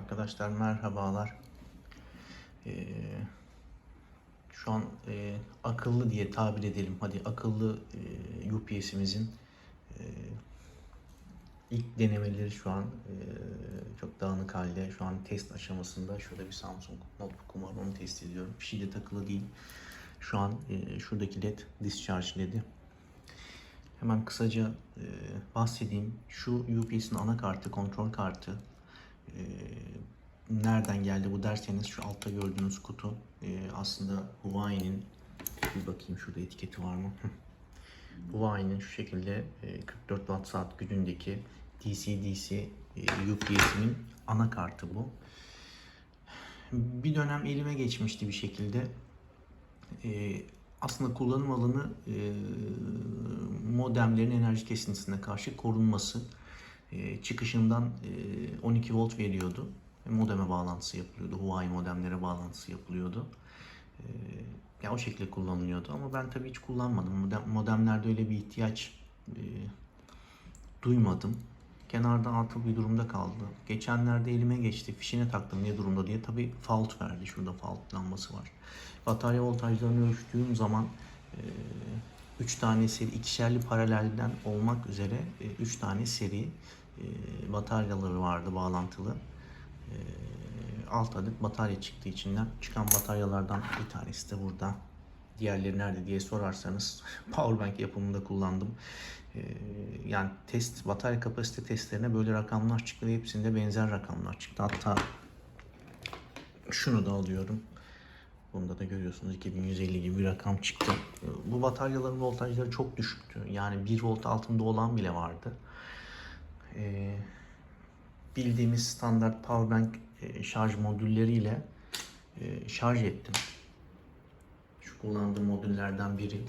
Arkadaşlar merhabalar. Ee, şu an e, akıllı diye tabir edelim. Hadi akıllı e, UPS'imizin e, ilk denemeleri şu an e, çok dağınık halde. Şu an test aşamasında. Şurada bir Samsung notebook'um var. Onu test ediyorum. Bir şey de takılı değil. Şu an e, şuradaki led discharge ledi. Hemen kısaca e, bahsedeyim. Şu UPS'in anakartı, kontrol kartı e, nereden geldi bu derseniz şu altta gördüğünüz kutu e, aslında Huawei'nin bir bakayım şurada etiketi var mı? Huawei'nin şu şekilde e, 44 watt saat gücündeki DC-DC e, UPS'inin anakartı bu. Bir dönem elime geçmişti bir şekilde. E, aslında kullanım alanı e, modemlerin enerji kesintisine karşı korunması. E, çıkışından e, 12 volt veriyordu. Modeme bağlantısı yapılıyordu. Huawei modemlere bağlantısı yapılıyordu. E, ya o şekilde kullanılıyordu ama ben tabii hiç kullanmadım. Modem, modemlerde öyle bir ihtiyaç e, duymadım. Kenarda atıl bir durumda kaldı. Geçenlerde elime geçti. Fişine taktım ne durumda diye. Tabii fault verdi. Şurada fault lambası var. Batarya voltajlarını ölçtüğüm zaman 3 tane seri, ikişerli paralelden olmak üzere 3 tane seri e, bataryaları vardı bağlantılı. E, alt adet batarya çıktı içinden. Çıkan bataryalardan bir tanesi de burada. Diğerleri nerede diye sorarsanız powerbank yapımında kullandım. E, yani test batarya kapasite testlerine böyle rakamlar çıktı ve hepsinde benzer rakamlar çıktı. Hatta şunu da alıyorum. Bunda da görüyorsunuz 2150 gibi bir rakam çıktı. Bu bataryaların voltajları çok düşüktü. Yani 1 volt altında olan bile vardı. Ee, bildiğimiz standart powerbank e, şarj modülleriyle e, şarj ettim. Şu kullandığım modüllerden biri.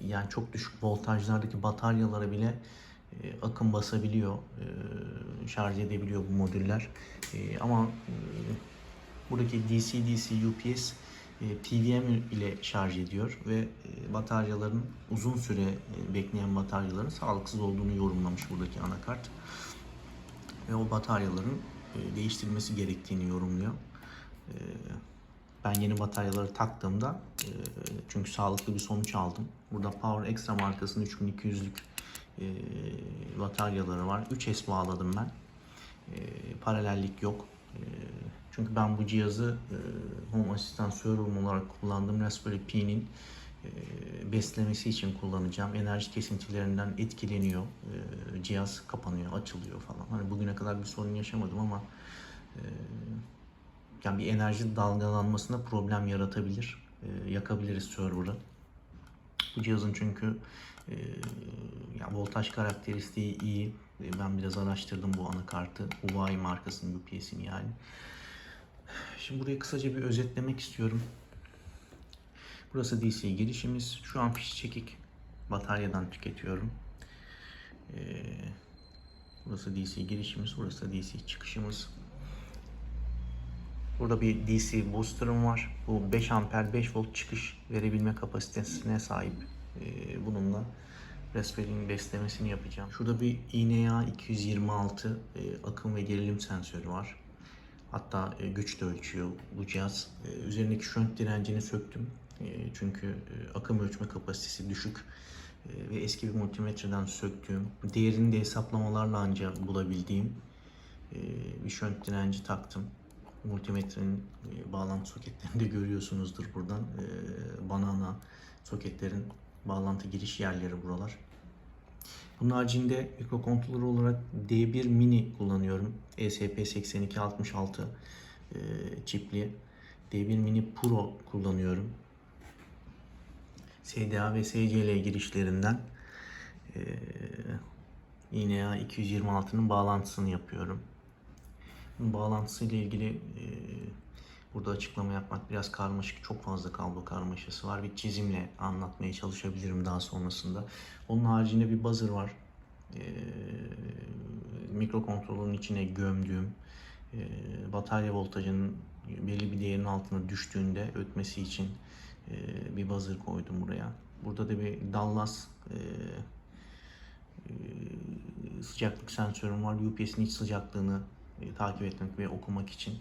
Yani çok düşük voltajlardaki bataryalara bile e, akım basabiliyor, e, şarj edebiliyor bu modüller. E, ama e, buradaki DC-DC UPS e, PWM ile şarj ediyor ve e, bataryaların uzun süre e, bekleyen bataryaların sağlıksız olduğunu yorumlamış buradaki anakart. Ve o bataryaların e, değiştirilmesi gerektiğini yorumluyor. E, ben yeni bataryaları taktığımda e, çünkü sağlıklı bir sonuç aldım. Burada Power Extra markasının 3200'lük e, bataryaları var. 3S bağladım ben. E, paralellik yok. Çünkü ben bu cihazı e, Home Assistant Server'ım olarak kullandığım Raspberry Pi'nin e, beslemesi için kullanacağım. Enerji kesintilerinden etkileniyor. E, cihaz kapanıyor, açılıyor falan. Hani bugüne kadar bir sorun yaşamadım ama e, yani bir enerji dalgalanmasına problem yaratabilir. E, yakabiliriz server'ı. Bu cihazın çünkü e, yani voltaj karakteristiği iyi. E, ben biraz araştırdım bu anakartı. Huawei markasının UPS'ini yani. Şimdi burayı kısaca bir özetlemek istiyorum. Burası DC girişimiz. Şu an fiş çekik bataryadan tüketiyorum. Ee, burası DC girişimiz, burası DC çıkışımız. Burada bir DC booster'ım var. Bu 5 amper 5 volt çıkış verebilme kapasitesine sahip. Ee, bununla Raspberry'nin beslemesini yapacağım. Şurada bir INEA 226 e, akım ve gerilim sensörü var. Hatta e, güç de ölçüyor bu cihaz. E, üzerindeki şönt direncini söktüm. E, çünkü akım ölçme kapasitesi düşük. Ve eski bir multimetreden söktüğüm, değerini de hesaplamalarla ancak bulabildiğim bir şönt direnci taktım. Multimetrenin bağlantı soketlerini de görüyorsunuzdur buradan. Banana soketlerin bağlantı giriş yerleri buralar. Bunun haricinde mikrokontroller olarak D1 Mini kullanıyorum. E ESP8266 e, çipli. D1 Mini Pro kullanıyorum. SDA ve SCL girişlerinden e, INEA 226'nın bağlantısını yapıyorum. Bunun bağlantısı ile ilgili e, burada açıklama yapmak biraz karmaşık. Çok fazla kablo karmaşası var. Bir çizimle anlatmaya çalışabilirim daha sonrasında. Onun haricinde bir buzzer var. E, mikrokontrolörün içine gömdüğüm e, batarya voltajının belli bir değerin altına düştüğünde ötmesi için e, bir buzzer koydum buraya. Burada da bir Dallas e, e, sıcaklık sensörüm var. UPS'in iç sıcaklığını e, takip etmek ve okumak için.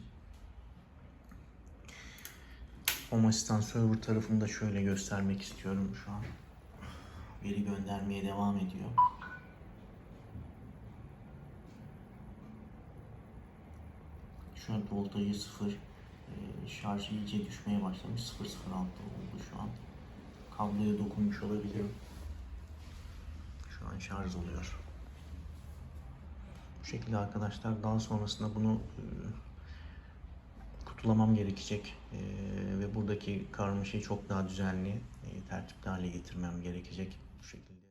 Home Assistant Server tarafını da şöyle göstermek istiyorum şu an. Veri göndermeye devam ediyor. Şu an voltajı sıfır. Ee, şarjı iyice düşmeye başlamış. 0.06 oldu şu an. Kabloya dokunmuş olabilirim. Şu an şarj oluyor. Bu şekilde arkadaşlar daha sonrasında bunu kutulamam gerekecek E, ve buradaki karmaşayı çok daha düzenli, e, tertipli hale getirmem gerekecek bu şekilde.